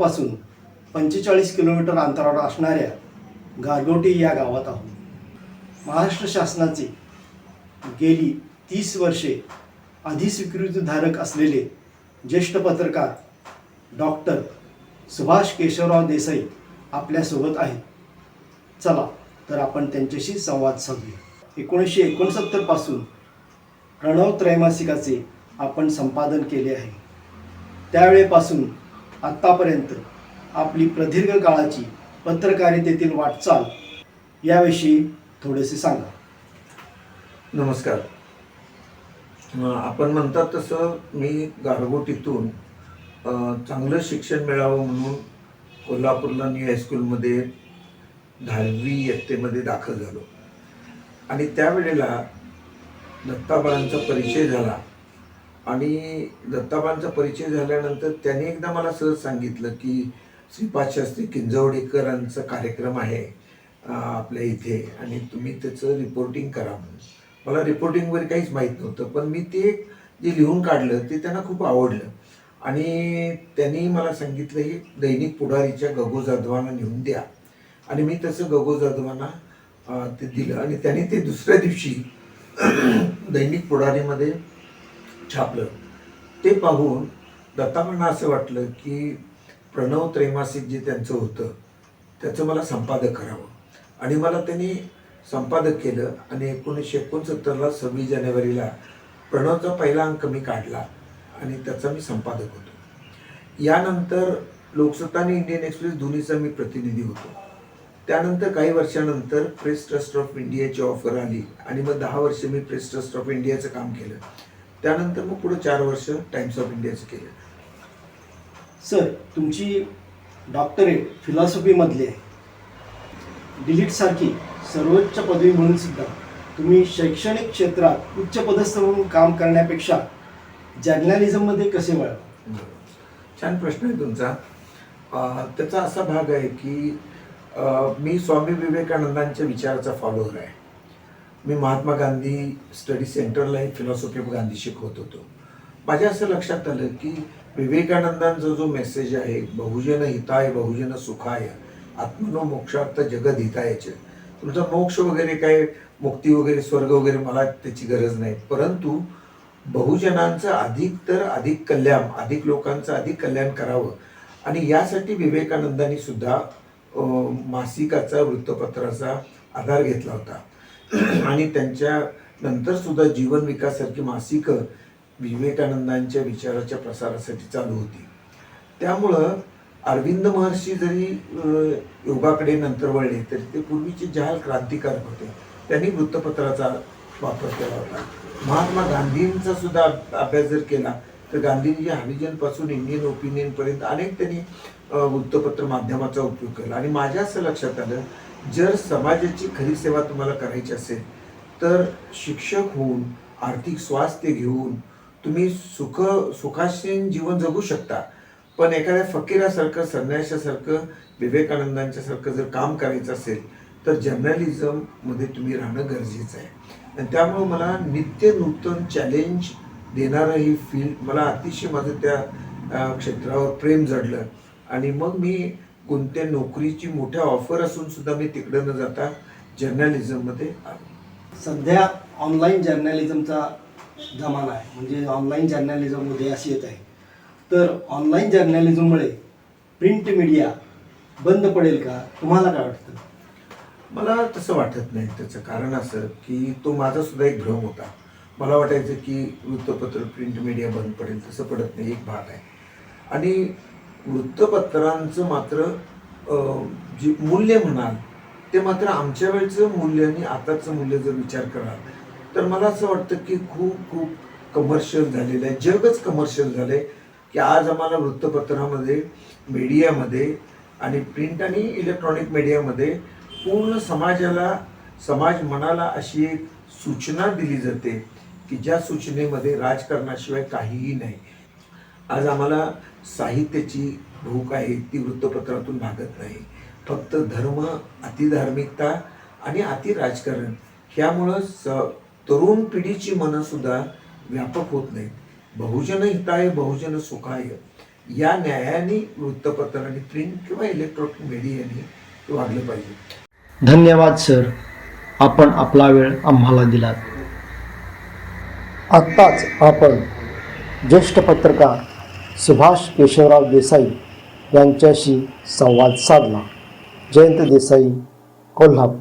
नागपूरपासून पंचेचाळीस किलोमीटर अंतरावर असणाऱ्या गारगोटी या गावात आहोत. महाराष्ट्र शासनाचे गेली तीस वर्षे अधिस्वीकृतीधारक असलेले ज्येष्ठ पत्रकार डॉक्टर सुभाष केशवराव देसाई आपल्यासोबत आहेत. चला तर आपण त्यांच्याशी संवाद साधूया. एकोणीसशे एकोणसत्तरपासून प्रणव त्रैमासिकाचे आपण संपादन केले आहे. त्यावेळेपासून आत्तापर्यंत आपली प्रदीर्घ काळाची पत्रकारितेतील वाटचाल याविषयी थोडेसे सांगा. नमस्कार. आपण म्हणतात तसं मी गारगोटीतून चांगलं शिक्षण मिळावं म्हणून कोल्हापूरला न्यू हायस्कूलमध्ये दहावी इयत्तेमध्ये दाखल झालो. आणि त्यावेळेला दत्ताबाळांचा परिचय झाला. आणि दत्ताबांचा परिचय झाल्यानंतर त्यांनी एकदा मला सहज सांगितलं की श्रीपाद शास्त्री किंजवडेकरांचा कार्यक्रम आहे आपल्या इथे आणि तुम्ही त्याचं रिपोर्टिंग करा म्हणून. मला रिपोर्टिंग वगैरे काहीच माहीत नव्हतं पण मी ते जे लिहून काढलं ते त्यांना खूप आवडलं. आणि त्यांनी मला सांगितलं की दैनिक पुढारीच्या गगो जाधवांना नेऊन द्या. आणि मी तसं गगो जाधवांना ते दिलं आणि त्यांनी ते दुसऱ्या दिवशी दैनिक पुढारीमध्ये छापलं. ते पाहून दत्तामांना असं वाटलं की प्रणव त्रैमासिक जे त्यांचं होतं त्याचं मला संपादक करावं. आणि मला त्यांनी संपादक केलं आणि एकोणीसशे एकोणसत्तरला सव्वीस जानेवारीला प्रणवचा पहिला अंक मी काढला आणि त्याचा मी संपादक होतो. यानंतर लोकसत्ता आणि इंडियन एक्सप्रेस दोन्हीचा मी प्रतिनिधी होतो. त्यानंतर काही वर्षानंतर प्रेस ट्रस्ट ऑफ इंडियाची ऑफर आली आणि मग दहा वर्ष मी प्रेस ट्रस्ट ऑफ इंडियाचं काम केलं. त्यानंतर मग पुढे चार वर्ष टाइम्स ऑफ इंडियाचं केलं. सर तुमची डॉक्टरेट फिलॉसॉफीमधली आहे. डिलीटसारखी सर्वोच्च पदवी म्हणून सुद्धा तुम्ही शैक्षणिक क्षेत्रात उच्च पदस्थ म्हणून काम करण्यापेक्षा जर्नलिझममध्ये कसे वळवा छान प्रश्न आहे तुमचा. त्याचा असा भाग आहे की मी स्वामी विवेकानंदांच्या विचाराचा फॉलोअर आहे. मी महात्मा गांधी स्टडी सेंटरला फिलॉसॉफी ऑफ गांधी शिकवत होतो. माझ्या असं लक्षात आलं की विवेकानंदांचा जो मेसेज आहे बहुजन हिताय बहुजन सुखाय आत्मनो मोक्षार्थ जगद हितायचे. तुमचा मोक्ष वगैरे काय मुक्ती वगैरे स्वर्ग वगैरे मला त्याची गरज नाही. परंतु बहुजनांचं अधिक तर अधिक कल्याण अधिक लोकांचं अधिक कल्याण करावं. आणि यासाठी विवेकानंदांनी सुद्धा मासिकाचा वृत्तपत्राचा आधार घेतला होता. आणि त्यांच्या नंतर सुद्धा जीवन विकासासारखी मासिकं विवेकानंदांच्या विचाराच्या प्रसारासाठी चालू होती. त्यामुळं अरविंद महर्षी जरी योगाकडे नंतर वळले तरी ते पूर्वीचे जहाल क्रांतिकारक होते. त्यांनी वृत्तपत्राचा वापर केला होता. महात्मा गांधींचा सुद्धा अभ्यास जर केला तर गांधींनी हरिजनपासून इंडियन ओपिनियनपर्यंत अनेक त्यांनी वृत्तपत्र माध्यमाचा उपयोग केला. आणि माझ्या असं लक्षात आलं जर समाजाची खरी सेवा तुम्हाला करायची असेल तर शिक्षक होऊन आर्थिक स्वास्थ्य घेऊन तुम्ही सुख सुखाशीन जीवन जगू शकता. पण एखाद्या फकीरासारखं संन्याशासारखं विवेकानंदांच्यासारखं जर काम करायचं असेल तर जर्नलिझममध्ये तुम्ही राहणं गरजेचं आहे. आणि त्यामुळं मला नित्य नूतन चॅलेंज देणारं ही फील्ड मला अतिशय माझं त्या क्षेत्रावर प्रेम जडलं. आणि मग मी कोणत्या नोकरीची मोठ्या ऑफर असून सुद्धा मी तिकडं न जाता जर्नलिझममध्ये आलो सध्या ऑनलाईन जर्नलिझमचा जमाना आहे. म्हणजे ऑनलाईन जर्नलिझम उदयास येत आहे. तर ऑनलाईन जर्नलिझममुळे प्रिंट मीडिया बंद पडेल का? तुम्हाला काय वाटतं? मला तसं वाटत नाही त्याचं कारण असं की तो माझा सुद्धा एक भ्रम होता. मला वाटायचं की वृत्तपत्र प्रिंट मीडिया बंद पडेल तसं पडत नाही. एक भाग आहे. आणि वृत्तपत्रांचं मात्र जे मूल्य म्हणाल ते मात्र आमच्या वेळचं मूल्य आणि आताचं मूल्य जर विचार कराल तर मला असं वाटतं की खूप खूप कमर्शियल झालेलं आहे. जगच कमर्शियल झालं आहे की आज आम्हाला वृत्तपत्रामध्ये मीडियामध्ये आणि प्रिंट आणि इलेक्ट्रॉनिक मीडियामध्ये पूर्ण समाजाला समाज मनाला अशी एक सूचना दिली जाते की ज्या सूचनेमध्ये राजकारणाशिवाय काहीही नाही. आज आम्हाला साहित्याची भूक आहे ती वृत्तपत्रातून भागत नाही. फक्त धर्म अतिधार्मिकता आणि अति राजकारण ह्यामुळं स तरुण पिढीची मनंसुद्धा व्यापक होत नाहीत. बहुजन हिताय बहुजन सुखाय. या न्यायाने वृत्तपत्र आणि प्रिंट किंवा इलेक्ट्रॉनिक मीडियाने वागलं पाहिजे. धन्यवाद सर. आपण आपला वेळ आम्हाला दिलात. आत्ताच आपण ज्येष्ठ पत्रकार सुभाष केशवराव देसाई यांच्याशी संवाद साधला. जयंत देसाई कोल्हापूर.